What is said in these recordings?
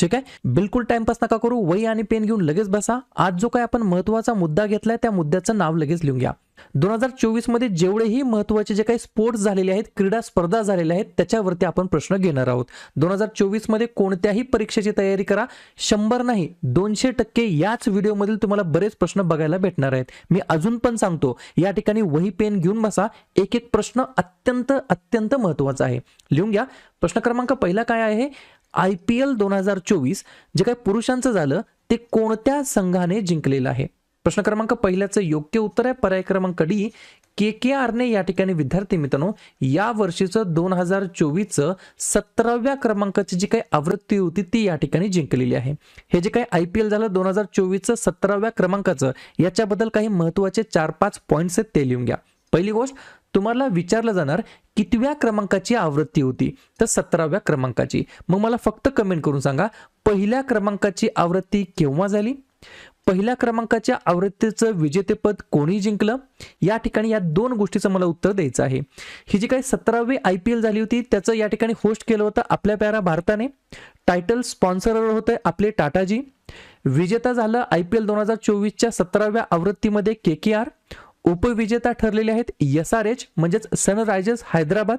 ठीक आहे? बिलकुल टाइमपास नका करू. वही आणि पेन घेऊन लगेच बसा. आज जो काय आपण महत्त्वाचा मुद्दा घेतलाय त्या मुद्द्याचं नाव लगेच लिहून घ्या. दोन हजार चोवीसमध्ये जेवढेही महत्त्वाचे जे काही स्पोर्ट्स झालेले आहेत क्रीडा स्पर्धा झालेल्या आहेत त्याच्यावरती आपण प्रश्न घेणार आहोत. दोन हजार चोवीसमध्ये कोणत्याही परीक्षेची तयारी करा. शंभर नाही दोनशे टक्के याच व्हिडिओमधील तुम्हाला बरेच प्रश्न बघायला भेटणार आहेत. मी अजून पण सांगतो या ठिकाणी वही पेन घेऊन बसा. एक एक प्रश्न अत्यंत अत्यंत महत्त्वाचा आहे. लिहून घ्या. प्रश्न क्रमांक पहिला काय आहे? आय पी एल दोन हजार चोवीस जे काही पुरुषांचं झालं ते कोणत्या संघाने जिंकलेलं आहे? प्रश्न क्रमांक पहिल्याचं योग्य उत्तर आहे. पर्याय क्रमांक डी के के आरने या ठिकाणी विद्यार्थी मित्रांनो या वर्षीचं दोन हजार चोवीसचं सतराव्या क्रमांकाची जी काही आवृत्ती होती ती या ठिकाणी जिंकलेली आहे. हे जे काही आय पी एल झालं दोन हजार चोवीसचं सतराव्या क्रमांकाचं याच्याबद्दल काही महत्त्वाचे चार पाच पॉईंट्स आहेत ते लिहून घ्या. पहिली गोष्ट तुम्हाला विचारलं जाणार कितव्या क्रमांकाची आवृत्ती होती? तर सतराव्या क्रमांकाची. मग मला फक्त कमेंट करून सांगा पहिल्या क्रमांकाची आवृत्ती केव्हा झाली? पहिल्या क्रमांकाच्या आवृत्तीचं विजेतेपद कोणी जिंकलं? या ठिकाणी या दोन गोष्टीचं मला उत्तर द्यायचं आहे. ही जी काही सतरावी आय पी एल झाली होती त्याचं या ठिकाणी होस्ट केलं होतं आपल्या प्यारा भारताने. टायटल स्पॉन्सर होते आपले टाटाजी. विजेता झालं आय पी एल दोन हजार चोवीसच्या सतराव्या आवृत्तीमध्ये के के आर उपविजेता ठरलेले आहेत. एस आर एच म्हणजेच सनरायझर्स हैदराबाद.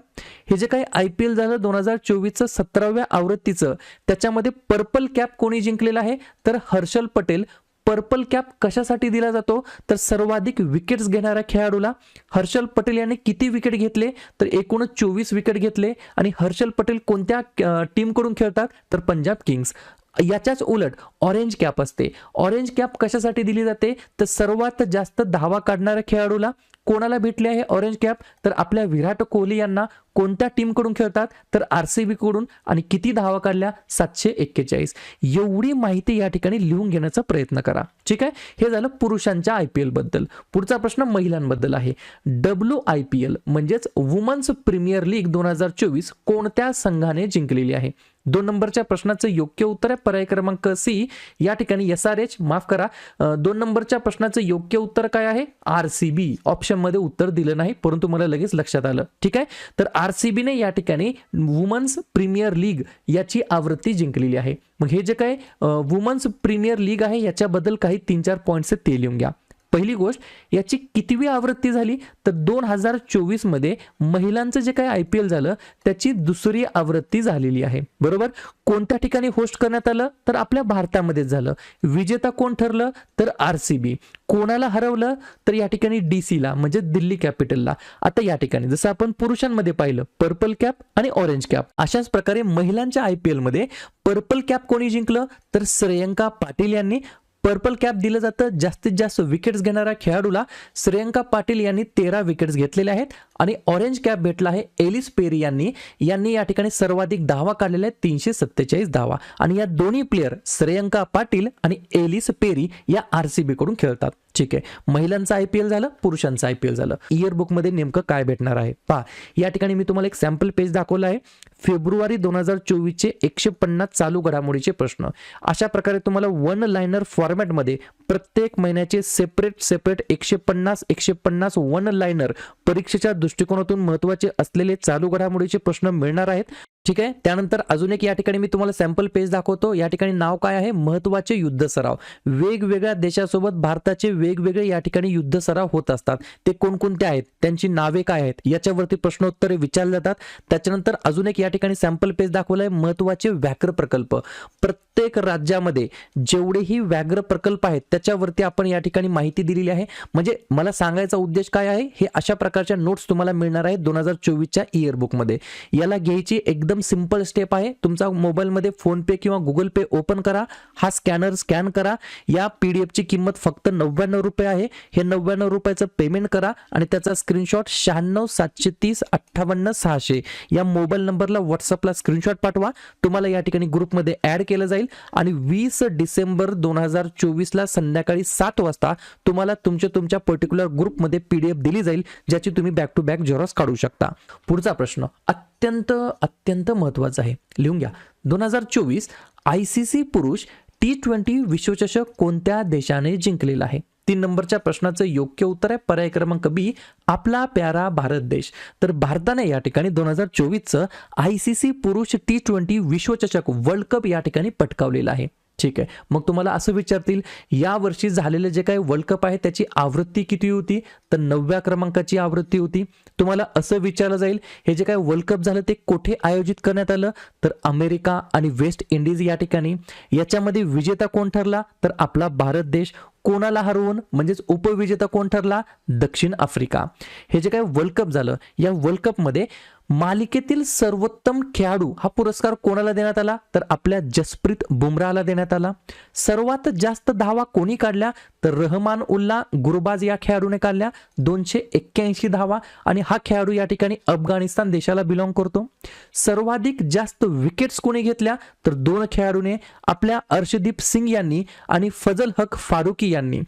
हे जे काही आय पी एल झालं दोन हजार चोवीसचं सतराव्या आवृत्तीचं त्याच्यामध्ये पर्पल कॅप कोणी जिंकलेलं आहे? तर हर्षल पटेल. पर्पल कॅप कशासाठी दिला जातो? तर सर्वाधिक विकेट्स घेणाऱ्या खेळाडूला. हर्षल पटेल यांनी किती विकेट घेतले? तर एकूणच चोवीस विकेट घेतले. आणि हर्षल पटेल कोणत्या टीमकडून खेळतात? तर पंजाब किंग्स. याच्याच उलट ऑरेंज कॅप असते. ऑरेंज कॅप कशासाठी दिली जाते? तर सर्वात जास्त धावा काढणाऱ्या खेळाडूला कोणाला भेटले आहे ऑरेंज कॅप तर आपल्या विराट कोहली यांना कोणत्या टीमकडून खेळतात? तर आर सी बी कडून आणि किती धावा काढल्या? सातशे एक्केचाळीस. एवढी माहिती या ठिकाणी लिहून घेण्याचा प्रयत्न करा. ठीक आहे? हे झालं पुरुषांच्या आय पी एलबद्दल पुढचा प्रश्न महिलांबद्दल आहे. डब्ल्यू आय पी एल म्हणजेच वुमन्स प्रीमियर लीग दोन हजार चोवीस कोणत्या संघाने जिंकलेली आहे? दोन नंबरच्या प्रश्नाचं योग्य उत्तर आहे. पर्याय क्रमांक सी. या ठिकाणी एस आर एच माफ करा. दोन नंबरच्या प्रश्नाचं योग्य उत्तर काय आहे? R C B. ऑप्शनमध्ये उत्तर दिलं नाही परंतु मला लगेच लक्षात आलं. ठीक आहे? तर आर सी बीने या ठिकाणी वुमन्स प्रीमियर लीग याची आवृत्ती जिंकलेली आहे. मग हे जे काय वुमन्स प्रीमियर लीग आहे याच्याबद्दल काही तीन चार पॉईंट्स ते लिहून घ्या. पहिली गोष्ट याची कितवी आवृत्ती झाली? तर दोन हजार चोवीसमध्ये महिलांचं जे काही आय पी एल झालं त्याची दुसरी आवृत्ती झालेली आहे. बरोबर? कोणत्या ठिकाणी होस्ट करण्यात आलं? तर आपल्या भारतामध्येच झालं. विजेता कोण ठरलं? तर आर सी बी कोणाला हरवलं? तर या ठिकाणी डी सीला म्हणजे दिल्ली कॅपिटलला आता या ठिकाणी जसं आपण पुरुषांमध्ये पाहिलं पर्पल कॅप आणि ऑरेंज कॅप अशाच प्रकारे महिलांच्या आय पी एलमध्ये पर्पल कॅप कोणी जिंकलं? तर श्रेयंका पाटील यांनी. पर्पल कॅप दिलं जातं. जास्तीत जास्त विकेट्स घेणाऱ्या खेळाडूला श्रेयंका पाटील यांनी तेरा विकेट्स घेतलेले आहेत आणि ऑरेंज कॅप भेटला आहे एलिस पेरी यांनी. यांनी या ठिकाणी सर्वाधिक धावा काढलेल्या आहेत. तीनशे सत्तेचाळीस धावा. आणि या दोन्ही प्लेयर श्रेयंका पाटील आणि एलिस पेरी या आर सी बीकडून खेळतात. ठीक आहे. महिलांचं आय पी एल झालं पुरुषांचं आय पी एल झालं. इयरबुकमध्ये नेमकं काय भेटणार आहे? पहा या ठिकाणी मी तुम्हाला एक सॅम्पल पेज दाखवलं आहे. फेब्रुवारी दोन हजार चोवीसचे एकशे पन्नास चालू घडामोडीचे प्रश्न. अशा प्रकारे तुम्हाला वन लायनर फॉर्मॅटमध्ये प्रत्येक महिन्याचे सेपरेट सेपरेट एकशे पन्नास एकशे पन्नास वन लायनर परीक्षेच्या दृष्टिकोनातून महत्त्वाचे असलेले चालू घडामोडीचे प्रश्न मिळणार आहेत. ठीक आहे? त्यानंतर अजून एक या ठिकाणी मी तुम्हाला सॅम्पल पेज दाखवतो. या ठिकाणी नाव काय आहे? महत्त्वाचे युद्ध सराव. वेगवेगळ्या देशासोबत भारताचे वेगवेगळे या ठिकाणी युद्ध सराव होत असतात. ते कोणकोणते आहेत? त्यांची नावे काय आहेत? याच्यावरती प्रश्नोत्तरे विचारले जातात. त्याच्यानंतर अजून एक या ठिकाणी सॅम्पल पेज दाखवलं आहे महत्त्वाचे व्याघ्र प्रकल्प. प्रत्येक राज्यामध्ये जेवढेही व्याघ्र प्रकल्प आहेत त्याच्यावरती आपण या ठिकाणी माहिती दिलेली आहे. म्हणजे मला सांगायचा उद्देश काय आहे? हे अशा प्रकारच्या नोट्स तुम्हाला मिळणार आहेत दोन हजार चोवीसच्या इयरबुकमध्ये याला घ्यायची एकदम एकदम सिंपल स्टेप आहे. तुमचा मोबाईलमध्ये फोनपे किंवा गुगल पे ओपन करा. हा स्कॅनर स्कॅन करा. या पी डी एफची किंमत फक्त नव्याण्णव रुपये आहे. हे नव्याण्णव रुपयाचं पेमेंट करा आणि त्याचा स्क्रीनशॉट शहाण्णव सातशे तीस अठ्ठावन्न सहाशे. या मोबाईल नंबरला व्हॉट्सअपला स्क्रीनशॉट पाठवा. तुम्हाला या ठिकाणी ग्रुपमध्ये ॲड केलं जाईल. आणि वीस डिसेंबर दोन हजार चोवीसला संध्याकाळी सात वाजता तुम्हाला तुमच्या तुमच्या पर्टिक्युलर ग्रुपमध्ये पी डी एफ दिली जाईल ज्याची तुम्ही बॅक टू बॅक झेरॉक्स काढू शकता. पुढचा प्रश्न. अत्यंत अत्यंत महत्त्वाचं आहे. लिहून घ्या. दोन हजार चोवीस आय सी सी पुरुष टी ट्वेंटी विश्वचषक कोणत्या देशाने जिंकलेला आहे? तीन नंबरच्या प्रश्नाचं योग्य उत्तर आहे. पर्याय क्रमांक बी आपला प्यारा भारत देश. तर भारताने या ठिकाणी दोन हजार चोवीसचं आय सी सी पुरुष टी ट्वेंटी विश्वचषक वर्ल्ड कप या ठिकाणी पटकावलेला आहे. ठीक आहे. मग तुम्हाला असं विचारतील या वर्षी झालेले जे काही वर्ल्ड कप आहे त्याची आवृत्ती किती होती? तर नवव्या क्रमांकाची आवृत्ती होती. तुम्हाला असं विचारलं जाईल हे जे काय वर्ल्ड कप झालं ते कुठे आयोजित करण्यात आलं? तर अमेरिका आणि वेस्ट इंडिज या ठिकाणी. याच्यामध्ये विजेता कोण ठरला? तर आपला भारत देश. कोणाला हरवून? म्हणजेच उपविजेता कोण ठरला? दक्षिण आफ्रिका. हे जे काय वर्ल्ड कप झालं या वर्ल्ड कपमध्ये मालिकेतील सर्वोत्तम खेळाडू हा पुरस्कार कोणाला देण्यात आला? तर आपल्या जसप्रीत बुमराहला देण्यात आला. सर्वात जास्त धावा कोणी काढल्या? तर रहमान उल्ला गुरबाज या खेळाडूने काढल्या. दोनशे एक्क्याऐंशी धावा आणि हा खेळाडू या ठिकाणी अफगाणिस्तान देशाला बिलॉंग करतो. सर्वाधिक जास्त विकेट्स कोणी घेतल्या? तर दोन खेळाडूने आपल्या अर्शदीप सिंग यांनी आणि फजल हक फारुकी यांनी.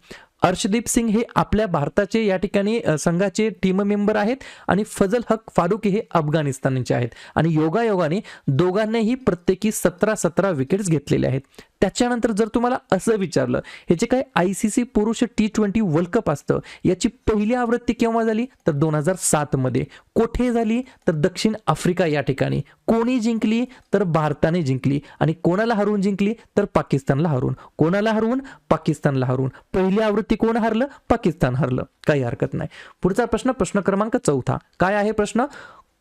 अर्शदीप सिंग हे आपल्या भारताचे या ठिकाणी संघाचे टीम मेंबर आहेत आणि फजल हक फारुकी हे अफगाणिस्तानचे आहेत. आणि योगायोगाने दोघांनीही प्रत्येकी सतरा सतरा विकेट्स घेतलेले आहेत. त्याच्यानंतर जर तुम्हाला असं विचारलं हे जे काय आय सी सी पुरुष टी ट्वेंटी वर्ल्ड कप असतं याची पहिली आवृत्ती केव्हा झाली? तर दोन हजार सातमध्ये. कोठे झाली? तर दक्षिण आफ्रिका या ठिकाणी. कोणी जिंकली? तर भारताने जिंकली. आणि कोणाला हरवून जिंकली? तर पाकिस्तानला हरवून कोणाला हरवून पाकिस्तानला हरवून पहिली आवृत्ती कोण हरलं? पाकिस्तान हरलं. काही हरकत नाही. पुढचा प्रश्न प्रश्न क्रमांक चौथा. काय आहे प्रश्न?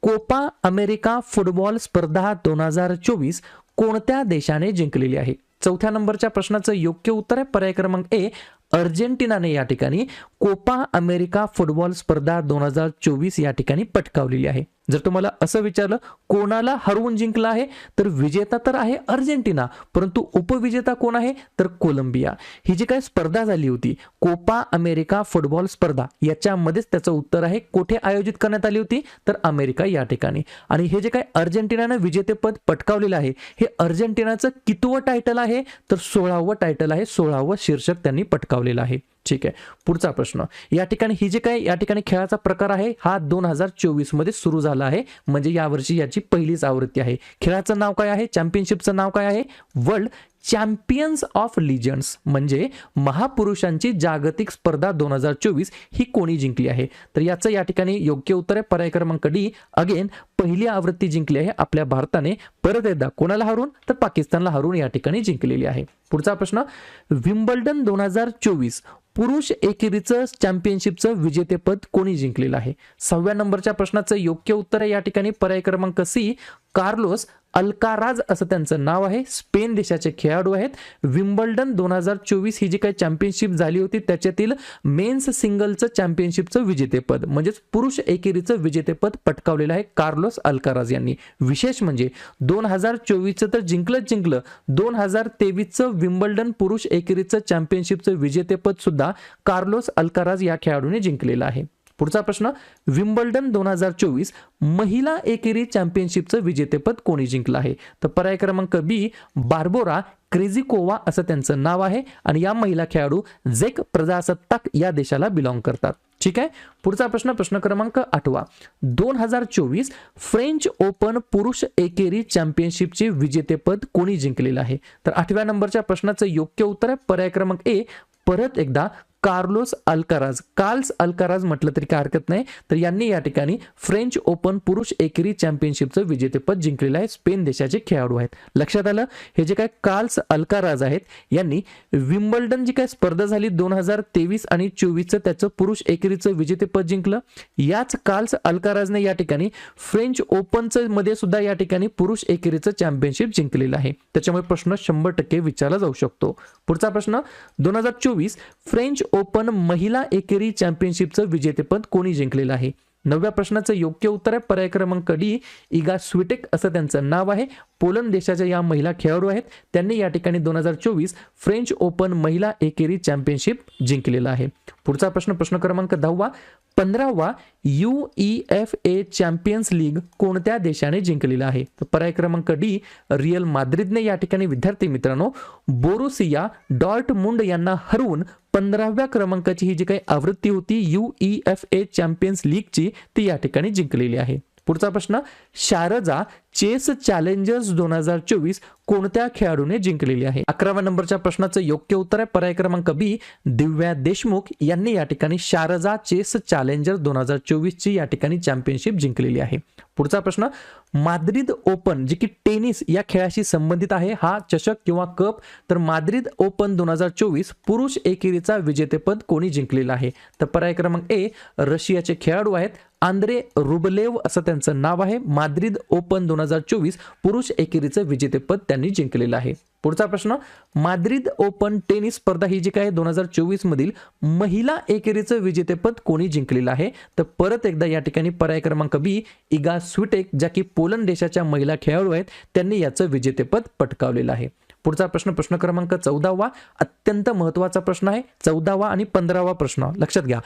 कोपा अमेरिका फुटबॉल स्पर्धा दोन हजार चोवीस कोणत्या देशाने जिंकलेली आहे? चौथ्या नंबरच्या प्रश्नाचं योग्य उत्तर आहे. पर्याय क्रमांक ए अर्जेंटिनाने या ठिकाणी कोपा अमेरिका फुटबॉल स्पर्धा दोन हजार चोवीस या ठिकाणी पटकावलेली आहे. जर तुम्हाला असं विचारलं कोणाला हरवून जिंकला आहे तर विजेता तर आहे अर्जेंटिना परंतु उपविजेता कोण आहे? तर कोलंबिया. ही जी काय स्पर्धा झाली होती कोपा अमेरिका फुटबॉल स्पर्धा याच्यामध्येच त्याचं उत्तर आहे कुठे आयोजित करण्यात आली होती? तर अमेरिका या ठिकाणी. आणि हे जे काय अर्जेंटिनानं विजेतेपद पटकावलेलं आहे हे अर्जेंटिनाचं कितवं टायटल आहे? तर सोळावं टायटल आहे सोळावं शीर्षक त्यांनी पटकावलेलं आहे. ठीक आहे. पुढचा प्रश्न या ठिकाणी ही जे काय या ठिकाणी खेळाचा प्रकार आहे हा दोन हजार चोवीसमध्ये सुरू झाला आहे. म्हणजे यावर्षी याची पहिलीच आवृत्ती आहे. खेळाचं नाव काय आहे? चॅम्पियनशिपचं नाव काय आहे? वर्ल्ड चॅम्पियन्स ऑफ लिजन्स म्हणजे महापुरुषांची जागतिक स्पर्धा दोन हजार चोवीस ही कोणी जिंकली आहे? तर याचं या ठिकाणी योग्य उत्तर आहे. पर्याय क्रमांक डी अगेन पहिली आवृत्ती जिंकली आहे आपल्या भारताने. परत एकदा कोणाला हरून? तर पाकिस्तानला हरून या ठिकाणी जिंकलेली आहे. पुढचा प्रश्न विम्बल्डन दोन हजार चोवीस पुरुष एकेरीचं चॅम्पियनशिपचं विजेतेपद कोणी जिंकलेलं आहे? सहाव्या नंबरच्या प्रश्नाचं योग्य उत्तर आहे या ठिकाणी. पर्याय क्रमांक सी कार्लोस अल्काराज असं त्यांचं नाव आहे. स्पेन देशाचे खेळाडू आहेत. विम्बल्डन दोन हजार चोवीस ही जी काही चॅम्पियनशिप झाली होती त्याच्यातील मेन्स सिंगलचं चॅम्पियनशिपचं विजेतेपद म्हणजेच पुरुष एकेरीचं विजेतेपद पटकावलेलं आहे कार्लोस अल्काराज यांनी. विशेष म्हणजे दोन हजार चोवीसचं तर जिंकलंच जिंकलं. दोन हजार तेवीसचं विम्बल्डन पुरुष एकेरीचं चॅम्पियनशिपचं विजेतेपद सुद्धा कार्लोस अल्काराज या खेळाडूने जिंकलेलं आहे. पुढचा प्रश्न विम्बल्डन दोन हजार चोवीस महिला एकेरी चॅम्पियनशिपचं विजेतेपद कोणी जिंकलं आहे? तर पर्याय क्रमांक बी बार्बोरा क्रेझिकोवा असं त्यांचं नाव आहे आणि या महिला खेळाडू झेक प्रजासत्ताक या देशाला बिलॉंग करतात. ठीक आहे? पुढचा प्रश्न प्रश्न क्रमांक आठवा. दोन हजार चोवीस फ्रेंच ओपन पुरुष एकेरी चॅम्पियनशिपचे विजेतेपद कोणी जिंकलेलं आहे? तर आठव्या नंबरच्या प्रश्नाचं योग्य उत्तर आहे. पर्याय क्रमांक ए परत एकदा कार्लोस अल्काराज. कार्ल्स अल्काराज म्हटलं तरी काय हरकत नाही. तर यांनी या ठिकाणी फ्रेंच ओपन पुरुष एकेरी चॅम्पियनशिपचं विजेतेपद जिंकलेलं आहे. स्पेन देशाचे खेळाडू आहेत. लक्षात आलं? हे जे काय कार्ल्स अल्काराज आहेत यांनी विम्बल्डन जी काय स्पर्धा झाली दोन हजार तेवीस आणि चोवीसचं त्याचं पुरुष एकेरीचं विजेतेपद जिंकलं. याच कार्ल्स अल्काराजने या ठिकाणी फ्रेंच ओपनचं मध्ये सुद्धा या ठिकाणी पुरुष एकेरीचं चॅम्पियनशिप जिंकलेलं आहे. त्याच्यामुळे प्रश्न शंभर टक्के विचारला जाऊ शकतो. पुढचा प्रश्न दोन हजार चोवीस फ्रेंच ओपन महिला एकेरी चॅम्पियनशिपचं विजेतेपद कोणी जिंकलेलं आहे? नवव्या प्रश्नाचं योग्य उत्तर आहे पर्याय क्रमांक डी इगा स्विटेक असं त्यांचं नाव आहे. पोलंड देशाच्या या महिला खेळाडू आहेत. त्यांनी या ठिकाणी दोन हजार चोवीस फ्रेंच ओपन महिला एकेरी चॅम्पियनशिप जिंकलेला आहे. पुढचा प्रश्न प्रश्न क्रमांक दहावा. पंधरावा U E F A champions league कोणत्या देशाने जिंकलेला आहे? तर पर्याय क्रमांक डी रियल माद्रिदने या ठिकाणी विद्यार्थी मित्रांनो बोरोसिया डॉल्ट मुंड यांना हरवून पंधराव्या क्रमांकाची ही जी काही आवृत्ती होती U E F A champions लीगची ती या ठिकाणी जिंकलेली आहे. पुढचा प्रश्न शारजा चेस चॅलेंजर्स दोन हजार चोवीस कोणत्या खेळाडूने जिंकलेली आहे? अकराव्या नंबरच्या प्रश्नाचं योग्य उत्तर आहे. पर्याय क्रमांक बी दिव्या देशमुख यांनी या ठिकाणी शारजा चेस चॅलेंजर दोन हजार चोवीस ची या ठिकाणी चॅम्पियनशिप जिंकलेली आहे. पुढचा प्रश्न माद्रिद ओपन जे की टेनिस या खेळाशी संबंधित आहे हा चषक किंवा कप तर माद्रिद ओपन दोन हजार चोवीस पुरुष एकेरीचा विजेतेपद कोणी जिंकलेला आहे? तर पर्याय क्रमांक ए रशियाचे खेळाडू आहेत आंद्रे रुबलेव असं त्यांचं नाव आहे. माद्रिद ओपन दोन हजार चोवीस पुरुष एकेरीचं विजेतेपद त्यांनी जिंकलेलं आहे. पुढचा प्रश्न माद्रिद ओपन टेनिस स्पर्धा ही जी काय दोन हजार चोवीस मधील महिला एकेरीचं विजेतेपद कोणी जिंकलेलं आहे? तर परत एकदा या ठिकाणी पर्याय क्रमांक बी इगा स्विटेक ज्या की पोलंड देशाच्या महिला खेळाडू आहेत त्यांनी याचं विजेतेपद पटकावलेलं आहे. पुढचा प्रश्न प्रश्न क्रमांक चौदावा अत्यंत महत्त्वाचा प्रश्न आहे. चौदावा आणि पंधरावा प्रश्न लक्षात घ्या.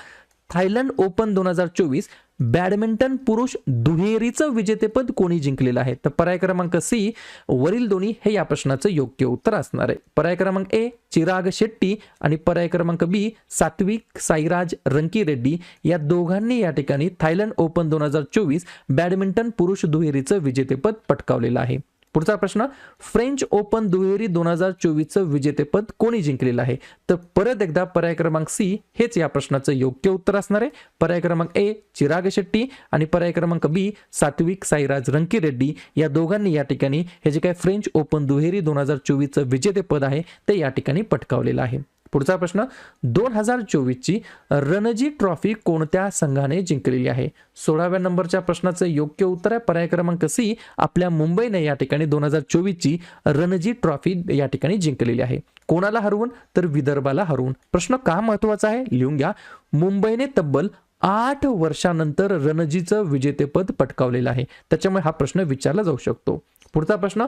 थायलंड ओपन दोन हजार चोवीस बॅडमिंटन पुरुष दुहेरीचं विजेतेपद कोणी जिंकलेलं आहे? तर पर्याय क्रमांक सी वरील दोन्ही हे या प्रश्नाचं योग्य उत्तर असणार आहे. पर्याय क्रमांक ए चिराग शेट्टी आणि पर्याय क्रमांक बी सात्विक साईराज रंकी रेड्डी या दोघांनी या ठिकाणी थायलंड ओपन दोन हजार चोवीस बॅडमिंटन पुरुष दुहेरीचं विजेतेपद पटकावलेलं आहे. पुढचा प्रश्न फ्रेंच ओपन दुहेरी दोन हजार चोवीसचं विजेतेपद कोणी जिंकलेलं आहे? तर परत एकदा पर्याय क्रमांक सी हेच या प्रश्नाचं योग्य उत्तर असणार आहे. पर्याय क्रमांक ए चिराग शेट्टी आणि पर्याय क्रमांक बी सात्विक साईराज रंकी रेड्डी या दोघांनी या ठिकाणी हे जे काही फ्रेंच ओपन दुहेरी दोन हजार चोवीसचं विजेतेपद आहे ते या ठिकाणी पटकावलेलं आहे. पुढचा प्रश्न दोन हजार चोवीसची रणजी ट्रॉफी कोणत्या संघाने जिंकलेली आहे? सोळाव्या नंबरच्या प्रश्नाचं योग्य उत्तर आहे. पर्याय क्रमांक सी आपल्या मुंबईने या ठिकाणी दोन हजार चोवीसची रणजी ट्रॉफी या ठिकाणी जिंकलेली आहे. कोणाला हरवून? तर विदर्भाला हरवून. प्रश्न का महत्त्वाचा आहे? लिहून घ्या. मुंबईने तब्बल आठ वर्षानंतर रणजीचं विजेतेपद पटकावलेलं आहे. त्याच्यामुळे हा प्रश्न विचारला जाऊ शकतो. पुढचा प्रश्न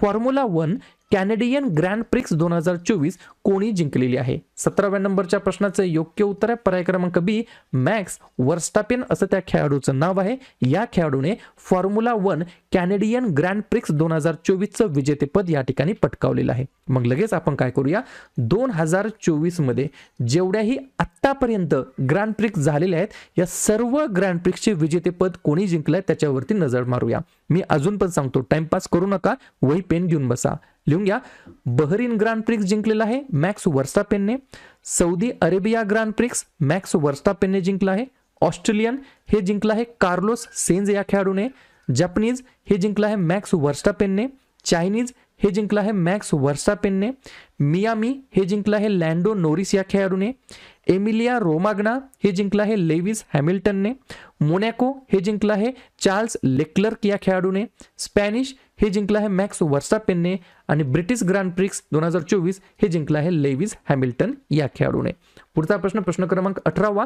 formula one Canadian grand prix दोन हजार चोवीस कोणी जिंकलेली आहे? सतराव्या नंबरच्या प्रश्नाचं योग्य उत्तर आहे पर्याय क्रमांक बी मॅक्स वर्स्टापेन असं त्या खेळाडूचं नाव आहे. या खेळाडूने formula one Canadian grand prix दोन हजार चोवीसचं विजेतेपद या ठिकाणी पटकावलेलं आहे. मग लगेच आपण काय करूया? दोन हजार चोवीसमध्ये जेवढ्याही आत्तापर्यंत ग्रँड प्रिक्स झालेले आहेत या सर्व ग्रँड प्रिक्सचे विजेतेपद कोणी जिंकलंय त्याच्यावरती नजर मारूया. मी अजून पण सांगतो टाइमपास करू नका वही पेन घेऊन बसा. लिहून घ्या. बहरीन ग्रँड प्रिक्स जिंकलेला आहे, Max वर्स्टापेनने Saudi Arabia grand prix, Max वर्स्टापेनने जिंकला आहे. ऑस्ट्रेलियन हे जिंकलं आहे कार्लोस सेन्ज या खेळाडूने. जपनीज हे जिंकलं आहे मॅक्स वर्स्टापेनने चायनीज हे जिंकलं आहे मॅक्स वर्स्टापेनने मियामी हे जिंकलं आहे लँडो नोरिस या खेळाडूने. एमिलिया रोमाग्ना हे जिंकलं आहे लेविस हॅमिल्टनने. मोनॅको हे जिंकलं आहे चार्ल्स लेक्लर्क या खेळाडूने. स्पॅनिश हे जिंकलं आहे मॅक्स वर्सापेनने आणि ब्रिटिश ग्रँड प्रिक्स दोन हजार चोवीस हे जिंकलं आहे लेविस हॅमिल्टन या खेळाडूने. पुढचा प्रश्न प्रश्न क्रमांक अठरावा.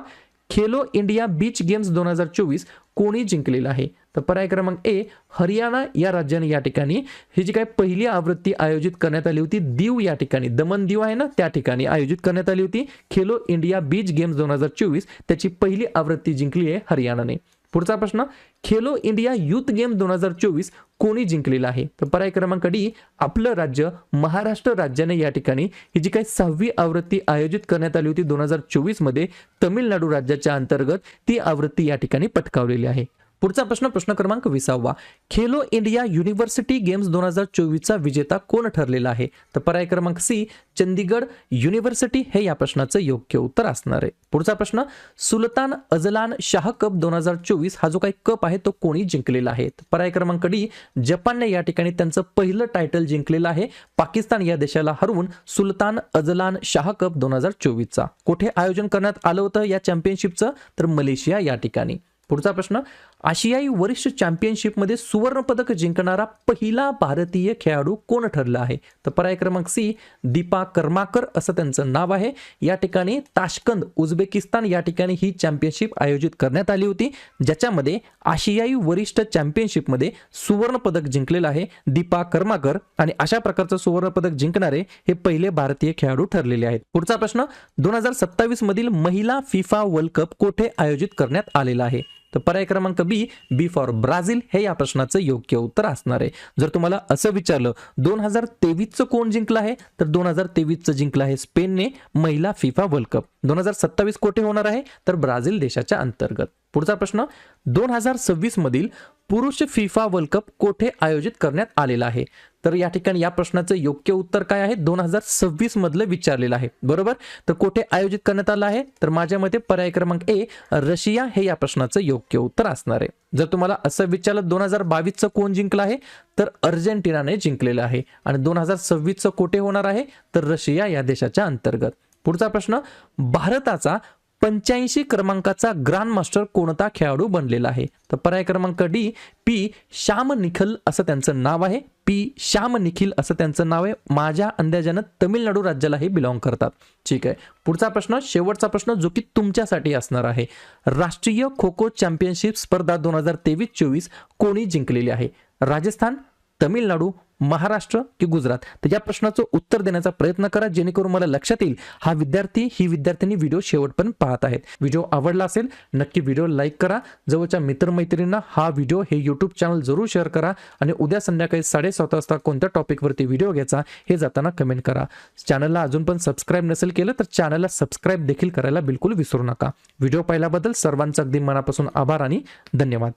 खेलो इंडिया बीच गेम्स दोन हजार चोवीस कोणी जिंकलेला आहे? तर पर्याय क्रमांक ए हरियाणा या राज्याने या ठिकाणी. ही जी काही पहिली आवृत्ती आयोजित करण्यात आली होती दीव या ठिकाणी. दमन दीव आहे ना त्या ठिकाणी आयोजित करण्यात आली होती. खेलो इंडिया बीच गेम्स दोन हजार चोवीस त्याची पहिली आवृत्ती जिंकली आहे हरियाणाने. पुढचा प्रश्न खेलो इंडिया युथ गेम दोन हजार चोवीस कोणी जिंकलेला आहे? तर पर्याय क्रमांक डी आपलं राज्य महाराष्ट्र राज्याने या ठिकाणी ही जी काही सहावी आवृत्ती आयोजित करण्यात आली होती दोन हजार चोवीसमध्ये तमिळनाडू राज्याच्या अंतर्गत ती आवृत्ती या ठिकाणी पटकावलेली आहे. पुढचा प्रश्न प्रश्न क्रमांक विसावा. खेलो इंडिया युनिव्हर्सिटी गेम्स दोन हजार चोवीसचा विजेता कोण ठरलेला आहे? तर पर्याय क्रमांक सी चंदीगड युनिव्हर्सिटी हे या प्रश्नाचं योग्य उत्तर असणार आहे. पुढचा प्रश्न सुलतान अजलान शाह कप दोन हजार चोवीस हा जो काही कप आहे तो कोणी जिंकलेला आहे? पर्याय क्रमांक डी जपानने या ठिकाणी त्यांचं पहिलं टायटल जिंकलेलं आहे. पाकिस्तान या देशाला हरवून सुलतान अजलान शाह कप दोन हजार चोवीसचा. कुठे आयोजन करण्यात आलं होतं या चॅम्पियनशिपचं तर मलेशिया या ठिकाणी. पुढचा प्रश्न आशियाई वरिष्ठ चॅम्पियनशिपमध्ये सुवर्णपदक जिंकणारा पहिला भारतीय खेळाडू कोण ठरला आहे? तर पर्याय क्रमांक सी दीपा कर्माकर असं त्यांचं नाव आहे. या ठिकाणी ताशकंद उझबेकिस्तान या ठिकाणी ही चॅम्पियनशिप आयोजित करण्यात आली होती ज्याच्यामध्ये आशियाई वरिष्ठ चॅम्पियनशिपमध्ये सुवर्णपदक जिंकलेलं आहे दीपा कर्माकर आणि अशा प्रकारचं सुवर्णपदक जिंकणारे हे पहिले भारतीय खेळाडू ठरलेले आहेत. पुढचा प्रश्न दोन हजार सत्तावीस मधील महिला फिफा वर्ल्ड कप कोठे आयोजित करण्यात आलेला आहे? तर पर्याय क्रमांक बी बी फॉर ब्राझील हे या प्रश्नाचं योग्य उत्तर असणार आहे. जर तुम्हाला असं विचारलं दोन हजार तेवीसचं कोण जिंकलं आहे? तर दोन हजार तेवीसचं जिंकलं आहे स्पेनने महिला फिफा वर्ल्ड कप दोन हजार सत्तावीस कोठे होणार आहे? तर ब्राझील देशाच्या अंतर्गत. पुढचा प्रश्न दोन हजार सव्वीस मधील पुरुष फिफा वर्ल्ड कप कोठे आयोजित करण्यात आलेला आहे? तर या ठिकाणी या प्रश्नाचं योग्य उत्तर काय आहे? दोन हजार सव्वीस मधलं विचारलेलं आहे. बरोबर? तर कोठे आयोजित करण्यात आलं आहे? तर माझ्या मते पर्याय क्रमांक ए रशिया हे या प्रश्नाचं योग्य उत्तर असणार आहे. जर तुम्हाला असं विचारलं दोन हजार बावीसचं कोण जिंकलं आहे? तर अर्जेंटिनाने जिंकलेलं आहे. आणि दोन हजार सव्वीसचं कोठे होणार आहे? तर रशिया या देशाच्या अंतर्गत. पुढचा प्रश्न भारताचा पंच्याऐंशी क्रमांकाचा ग्रँड मास्टर कोणता खेळाडू बनलेला आहे? तर पर्याय क्रमांक डी पी श्याम निखिल असं त्यांचं नाव आहे. पी श्याम निखिल असं त्यांचं नाव आहे. माझ्या अंदाजानं तमिळनाडू राज्याला हे बिलॉंग करतात. ठीक आहे. पुढचा प्रश्न शेवटचा प्रश्न जो की तुमच्यासाठी असणार आहे. राष्ट्रीय खो खो चॅम्पियनशिप स्पर्धा दोन हजार तेवीस चोवीस कोणी जिंकलेली आहे? राजस्थान तमिळनाडू महाराष्ट्र की गुजरात? तर या प्रश्नाचं उत्तर देण्याचा प्रयत्न करा जेणेकरून मला लक्षात येईल हा विद्यार्थी ही विद्यार्थ्यांनी व्हिडिओ शेवटपर्यंत पाहत आहेत. व्हिडिओ आवडला असेल नक्की व्हिडिओ लाईक करा. जवळच्या मित्रमैत्रिणींना हा व्हिडिओ हे युट्यूब चॅनल जरूर शेअर करा आणि उद्या संध्याकाळी साडेसात वाजता कोणत्या टॉपिकवरती व्हिडिओ घ्यायचा हे जाताना कमेंट करा. चॅनलला अजून पण सबस्क्राईब नसेल केलं तर चॅनलला सबस्क्राईब देखील करायला बिलकुल विसरू नका. व्हिडिओ पाहिल्याबद्दल सर्वांचं अगदी मनापासून आभार आणि धन्यवाद.